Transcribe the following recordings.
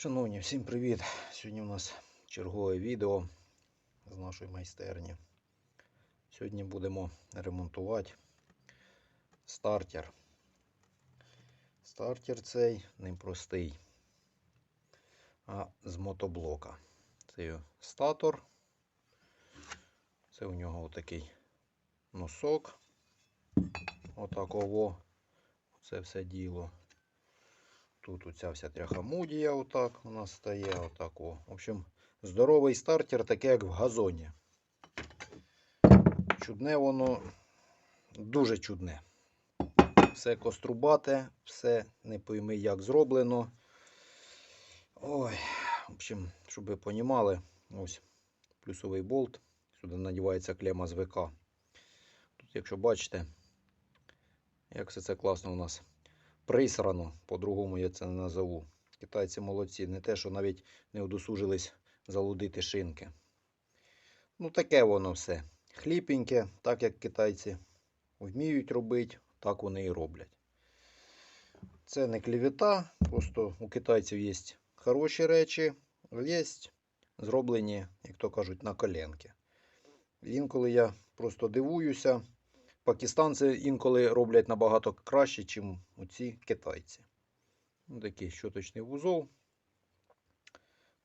Шановні, всім привіт! Сьогодні у нас чергове відео з нашої майстерні. Сьогодні будемо ремонтувати стартер. Стартер цей непростий, а з мотоблока. Це статор. Це у нього отакий носок. Отаково. Це все діло. Тут оця вся тряхамудія отак у нас стає. Отак о. В общем, здоровий стартер, таке як в газоні. Чудне воно дуже чудне. Все кострубате, все не пойми як зроблено. Ой, в общем, щоб ви понімали, ось плюсовий болт. Сюди надівається клема з ВК. Тут, якщо бачите, як все це класно у нас присрано, по-другому я це не назову. Китайці молодці, не те, що навіть не одосужились залудити шинки. Ну, таке воно все. Хліпеньке, так як китайці вміють робити, так вони і роблять. Це не клівета, просто у китайців є хороші речі, є зроблені, як то кажуть, на коленки. Інколи я просто дивуюся. Пакистанці інколи роблять набагато краще, ніж оці китайці. Ну, такий щоточний вузол.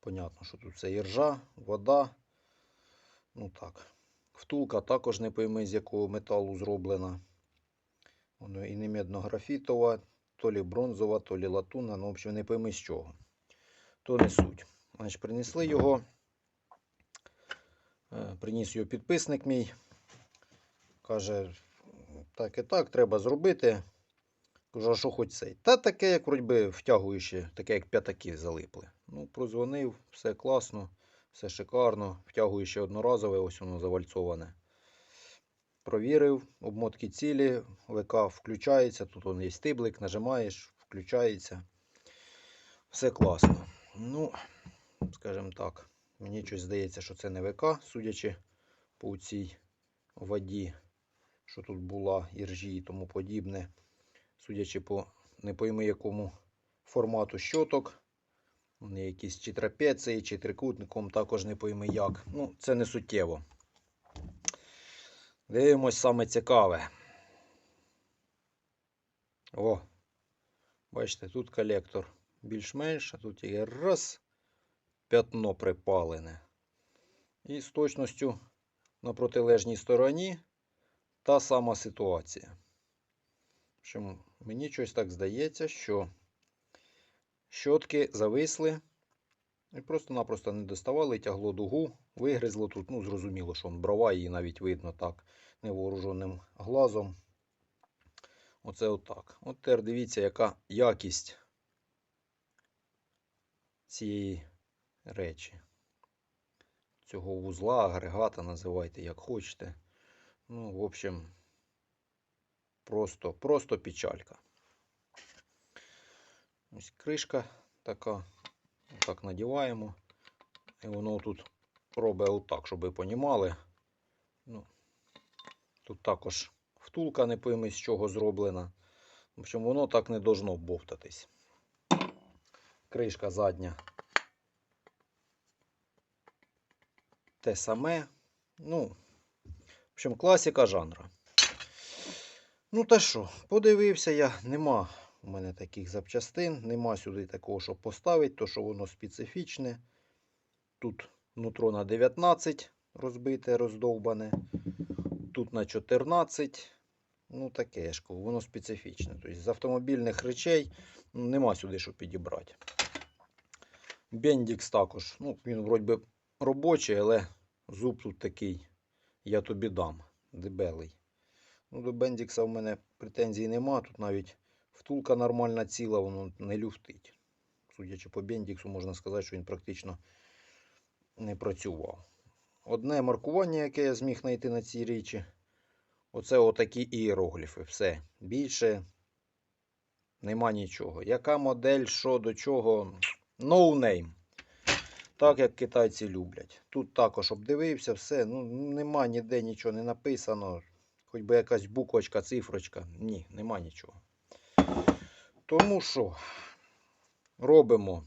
Понятно, що тут це іржа, вода. Ну так. Втулка також не пойми, з якого металу зроблена. Воно і не медно-графітова, то лі бронзова, то лі латунна. Ну, в общем, не пойми з чого. То не суть. Значить, принесли його. Е, Приніс його підписник мій. Каже, так і так, треба зробити. Кажу, що хоч цей? Та таке, як вроді втягуюче, таке, як п'ятаки залипли. Ну, прозвонив, все класно, все шикарно. Втягуюче одноразове, ось воно завальцоване. Провірив, обмотки цілі, ВК включається. Тут он є стиблик, нажимаєш, включається. Все класно. Ну, скажімо так, мені щось здається, що це не ВК, судячи по цій воді що тут була іржі і тому подібне. Судячи по не пойми якому формату щоток. Вони якісь чи трапеції, чи трикутником, також не пойми як. Ну, це не суттєво. Дивимось саме цікаве. О, бачите, тут колектор більш-менш, а тут є раз п'ятно припалене. І з точністю на протилежній стороні та сама ситуація. Мені щось так здається, що щотки зависли і просто-напросто не доставали, тягло дугу, вигризло тут. Ну, зрозуміло, що брова її навіть видно так невооруженим глазом. Оце отак. От тепер дивіться, яка якість цієї речі. Цього вузла, агрегата, називайте як хочете. Ну, в общем, просто, просто печалька. Ось кришка така. Так надіваємо. І воно тут робить отак, щоб ви понімали. Ну, тут також втулка не пойми, з чого зроблена. В общем, воно так не должно бовтатись. Кришка задня. Те саме. Ну, в общем, класика жанра. Ну та що, подивився я, нема у мене таких запчастин, нема сюди такого, щоб поставити, то що воно специфічне. Тут нутро на 19 розбите, роздовбане. Тут на 14. Ну, таке ж, воно специфічне. Тобто з автомобільних речей ну, нема сюди, що підібрати. Бендікс також. Ну, він вроді робочий, але зуб тут такий я тобі дам. Дебелий. Ну, До Бендікса в мене претензій нема. Тут навіть втулка нормальна ціла, воно не люфтить. Судячи по Бендіксу, можна сказати, що він практично не працював. Одне маркування, яке я зміг знайти на цій річі. Оце отакі іерогліфи. Все. Більше нема нічого. Яка модель, що до чого? No name. Так, як китайці люблять. Тут також обдивився, все. Ну, нема ніде нічого не написано. Хоч би якась буквочка, цифрочка. Ні, нема нічого. Тому що робимо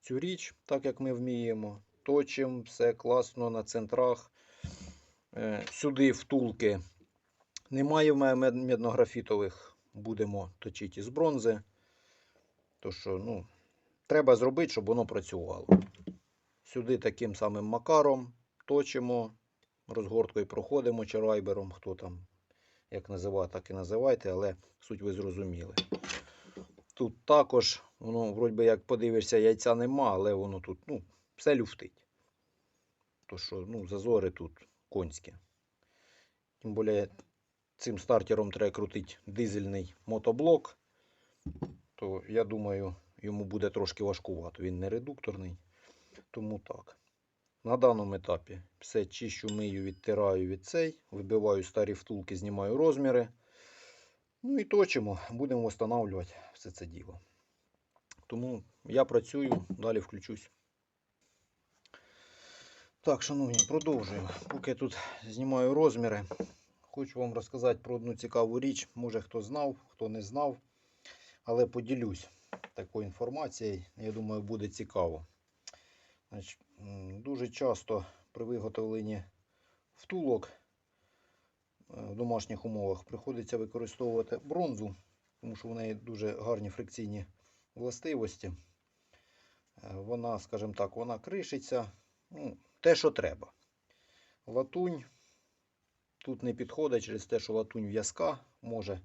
цю річ, так як ми вміємо. Точимо, все класно на центрах. Е, Сюди втулки немає в мене меднографітових. Будемо точити із бронзи. То що, ну, треба зробити, щоб воно працювало. Сюди таким самим макаром точимо, розгорткою проходимо чарайбером, хто там як називає, так і називайте, але суть ви зрозуміли. Тут також, воно, вроді як подивишся, яйця нема, але воно тут ну, все люфтить. То що, ну, зазори тут конські. Тим більше цим стартером треба крутити дизельний мотоблок, то я думаю, йому буде трошки важкувато. Він не редукторний. Тому так. На даному етапі все чищу, мию, відтираю від цей, вибиваю старі втулки, знімаю розміри. Ну і точимо, будемо встановлювати все це діло. Тому я працюю, далі включусь. Так, шановні, продовжуємо. Поки я тут знімаю розміри, хочу вам розказати про одну цікаву річ. Може хто знав, хто не знав, але поділюсь такою інформацією. Я думаю, буде цікаво. Дуже часто при виготовленні втулок е, в домашніх умовах приходиться використовувати бронзу, тому що в неї дуже гарні фрикційні властивості. Е, Вона, скажімо так, вона кришиться. Ну, те, що треба. Латунь тут не підходить через те, що латунь в'язка може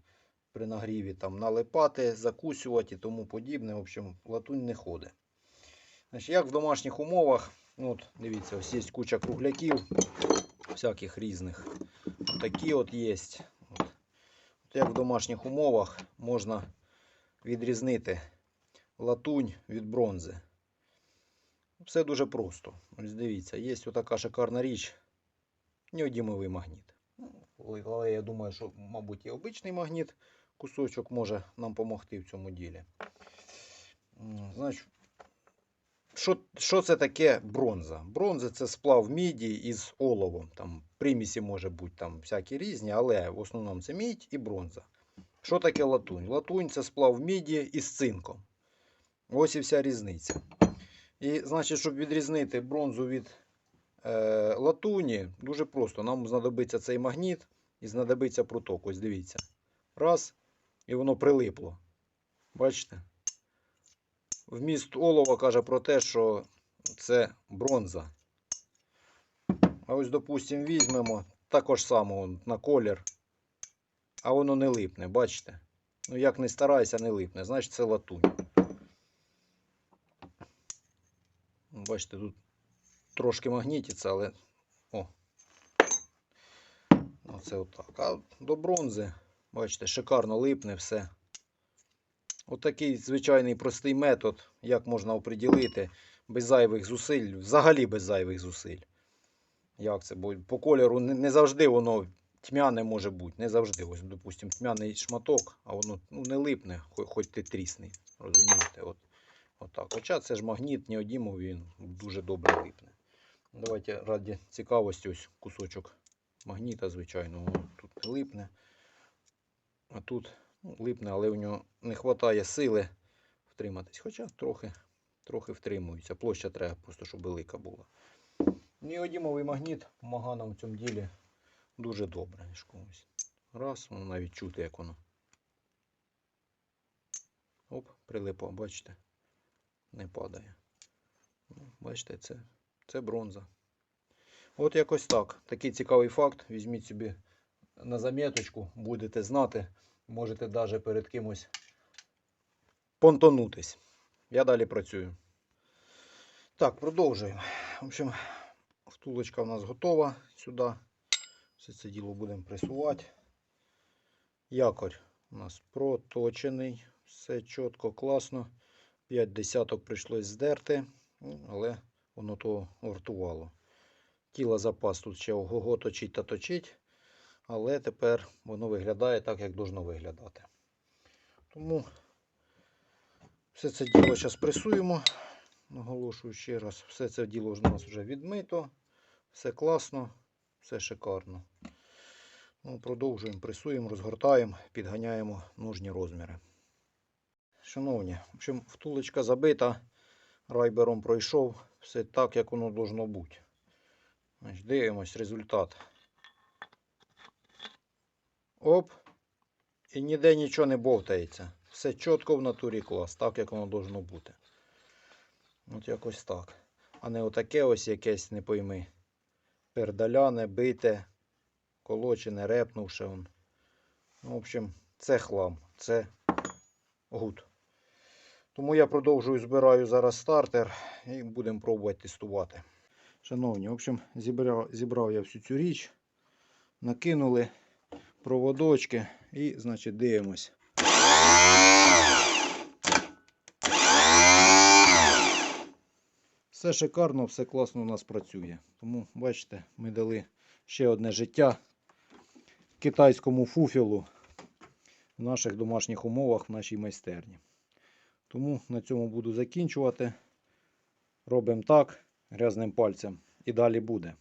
при нагріві там налипати, закусювати і тому подібне. В общем, латунь не ходить. Значить, як в домашніх умовах, ну, от дивіться, ось є куча кругляків, всяких різних. Такі от є. От. Як в домашніх умовах можна відрізнити латунь від бронзи. Все дуже просто. Ось дивіться, є така шикарна річ. Неодімовий магніт. Ну, але я думаю, що, мабуть, і обичний магніт кусочок може нам допомогти в цьому ділі. Значить, що, що це таке бронза? Бронза це сплав міді із оловом. Там примісі може бути там всякі різні, але в основному це мідь і бронза. Що таке латунь? Латунь це сплав міді із цинком. Ось і вся різниця. І, значить, щоб відрізнити бронзу від е, латуні, дуже просто. Нам знадобиться цей магніт і знадобиться пруток. Ось дивіться. Раз, і воно прилипло. Бачите? Вміст олова каже про те, що це бронза. А ось, допустимо, візьмемо також само на колір, а воно не липне, бачите? Ну, як не старайся, не липне. Значить, це латунь. Бачите, тут трошки магнітиться, але. О. Оце отак. А до бронзи, бачите, шикарно липне все. Отакий звичайний простий метод, як можна оприділити без зайвих зусиль, взагалі без зайвих зусиль. Як це? Бо по кольору не, завжди воно тьмяне може бути. Не завжди. Ось, допустимо, тьмяний шматок, а воно ну, не липне, хоч, ти трісний. Розумієте? От, отак. Хоча це ж магніт, неодімов, він дуже добре липне. Давайте раді цікавості ось кусочок магніта, звичайно, воно тут не липне. А тут липне, але в нього не вистачає сили втриматись. Хоча трохи, трохи втримується. Площа треба просто, щоб велика була. Неодімовий магніт допомагає нам в цьому ділі дуже добре. Раз, воно навіть чути, як воно. Оп, прилипло, бачите? Не падає. Ну, Бачите, це, це бронза. От якось так. Такий цікавий факт. Візьміть собі на заміточку, будете знати. Можете навіть перед кимось понтонутись. Я далі працюю. Так, продовжуємо. В общем, втулочка у нас готова сюди. Все це діло будемо пресувати. Якорь у нас проточений. Все чітко, класно. 5 десяток прийшлось здерти, але воно то вартувало. Тіла запас тут ще ого-го точить та точить. Але тепер воно виглядає так, як должно виглядати. Тому все це діло зараз пресуємо. Наголошую ще раз, все це діло у нас вже відмито. Все класно, все шикарно. Ну, продовжуємо, пресуємо, розгортаємо, підганяємо нужні розміри. Шановні, в общем, втулочка забита. райбером пройшов. Все так, як воно должно бути. Дивимось результат. Оп. І ніде нічого не бовтається. Все чітко в натурі клас, так як воно должно бути. От якось так. А не отаке ось якесь, не пойми. Пердаляне, бите, колочене, репнувши. Ну, в общем, це хлам, це гуд. Тому я продовжую збираю зараз стартер і будемо пробувати тестувати. Шановні, в общем, зібрав, зібрав я всю цю річ, накинули проводочки і, значить, дивимось. Все шикарно, все класно у нас працює. Тому, бачите, ми дали ще одне життя китайському фуфілу в наших домашніх умовах в нашій майстерні. Тому на цьому буду закінчувати. Робимо так, грязним пальцем. І далі буде.